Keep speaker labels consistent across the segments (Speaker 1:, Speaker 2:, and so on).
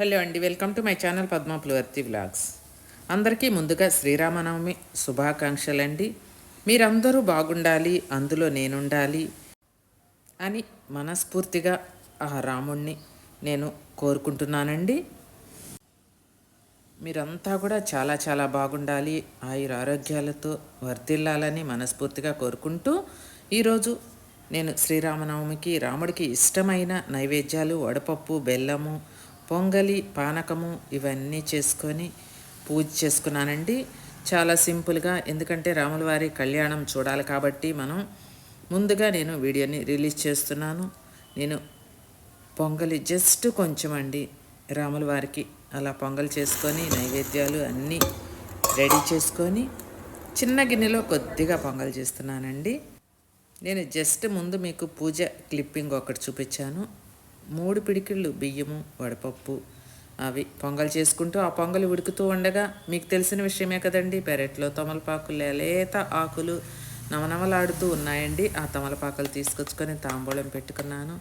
Speaker 1: Hello అండి welcome to my channel Padma ప్లువర్తి vlogs. అందరికీ ముందుగా శ్రీరామనవమి శుభాకాంక్షలండి. మీరందరూ బాగుండాలి అందులో నేనుండాలి అని మనస్ఫూర్తిగా ఆ రాముణ్ణి నేను కోరుకుంటున్నానండి. మీరంతా కూడా చాలా చాలా బాగుండాలి ఆయుర ఆరోగ్యాలతో వర్ధిల్లాలని మనస్ఫూర్తిగా కోరుకుంటూ ఈరోజు నేను శ్రీరామనవమికి రాముడికి ఇష్టమైన నైవేద్యాలు వడపప్పు బెల్లము పొంగలి పానకము ఇవన్నీ చేసుకొని పూజ చేసుకున్నానండి. చాలా సింపుల్గా ఎందుకంటే రాములవారి కళ్యాణం చూడాలి కాబట్టి మనం ముందుగా నేను వీడియోని రిలీజ్ చేస్తున్నాను. నేను పొంగలి జస్ట్ కొంచెం అండి. రాముల వారికి అలా పొంగల్ చేసుకొని నైవేద్యాలు అన్నీ రెడీ చేసుకొని చిన్న గిన్నెలో కొద్దిగా పొంగల్ చేస్తున్నానండి. నేను జస్ట్ ముందు మీకు పూజ క్లిప్పింగ్ ఒకటి చూపించాను. మూడు పిడికిళ్ళు బియ్యము వడపప్పు అవి పొంగల్ చేసుకుంటూ ఆ పొంగలు ఉడుకుతూ ఉండగా మీకు తెలిసిన విషయమే కదండి పెరట్లో తమలపాకులు లేత ఆకులు నవనవలాడుతూ ఉన్నాయండి. ఆ తమలపాకులు తీసుకొచ్చుకొని తాంబూలం పెట్టుకున్నాను.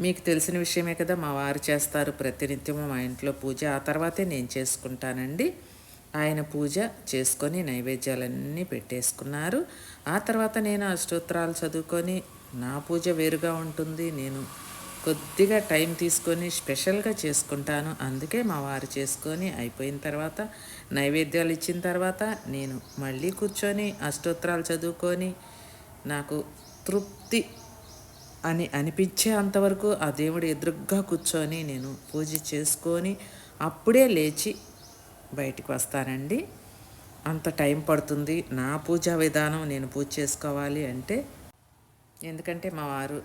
Speaker 1: మీకు తెలిసిన విషయమే కదా మా వారు చేస్తారు ప్రతినిత్యము మా ఇంట్లో పూజ. ఆ తర్వాతే నేను చేసుకుంటానండి. ఆయన పూజ చేసుకొని నైవేద్యాలన్నీ పెట్టేసుకున్నారు. ఆ తర్వాత నేను అష్టోత్తరాలు చదువుకొని నా పూజ వేరుగా ఉంటుంది. నేను కొద్దిగా టైం తీసుకొని స్పెషల్గా చేసుకుంటాను. అందుకే మా వారు చేసుకొని అయిపోయిన తర్వాత నైవేద్యాలు ఇచ్చిన తర్వాత నేను మళ్ళీ కూర్చొని అష్టోత్తరాలు చదువుకొని నాకు తృప్తి అని అనిపించే అంతవరకు ఆ దేవుడు ఎదురుగ్గా కూర్చొని నేను పూజ చేసుకొని అప్పుడే లేచి బయటికి వస్తానండి. అంత టైం పడుతుంది. నా పూజా విధానం నేను పూజ చేసుకోవాలి అంటే ఎందుకంటే మా వారు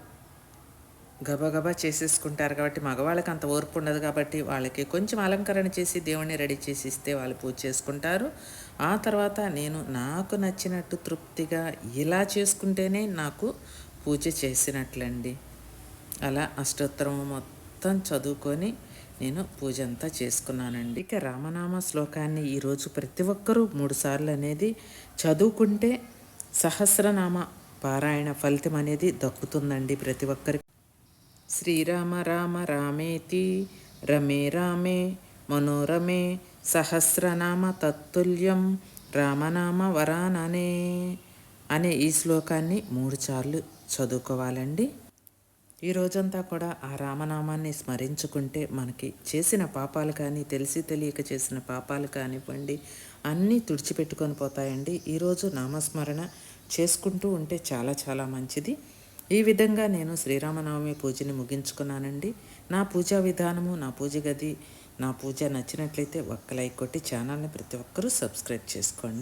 Speaker 1: గబగబా చేసేసుకుంటారు కాబట్టి మగవాళ్ళకి అంత ఓర్పు ఉండదు కాబట్టి వాళ్ళకి కొంచెం అలంకరణ చేసి దేవుణ్ణి రెడీ చేసి ఇస్తే వాళ్ళు పూజ చేసుకుంటారు. ఆ తర్వాత నేను నాకు నచ్చినట్టు తృప్తిగా ఇలా చేసుకుంటేనే నాకు పూజ చేసినట్లండి. అలా అష్టోత్తరం మొత్తం చదువుకొని నేను పూజ అంతా చేసుకున్నానండి. ఇక రామనామ శ్లోకాన్ని ఈరోజు ప్రతి ఒక్కరూ మూడుసార్లు అనేది చదువుకుంటే సహస్రనామ పారాయణ ఫలితం అనేది దక్కుతుందండి ప్రతి ఒక్కరికి. శ్రీరామ రామ రామేతి రమే రామే మనోరమే సహస్రనామ తత్తుల్యం రామనామ వరాననే అనే ఈ శ్లోకాన్ని మూడుసార్లు చదువుకోవాలండి. ఈ రోజంతా కూడా ఆ రామనామాన్ని స్మరించుకుంటే మనకి చేసిన పాపాలు కానీ తెలిసి తెలియక చేసిన పాపాలు కానివ్వండి అన్నీ తుడిచిపెట్టుకొని పోతాయండి. ఈరోజు నామస్మరణ చేసుకుంటూ ఉంటే చాలా చాలా మంచిది. ఈ విధంగా నేను శ్రీరామనవమి పూజని ముగించుకున్నానండి. నా పూజా విధానము నా పూజ గది నా పూజ నచ్చినట్లయితే ఒక్క లైక్ కొట్టి ఛానల్ని ప్రతి ఒక్కరూ సబ్స్క్రైబ్ చేసుకోండి.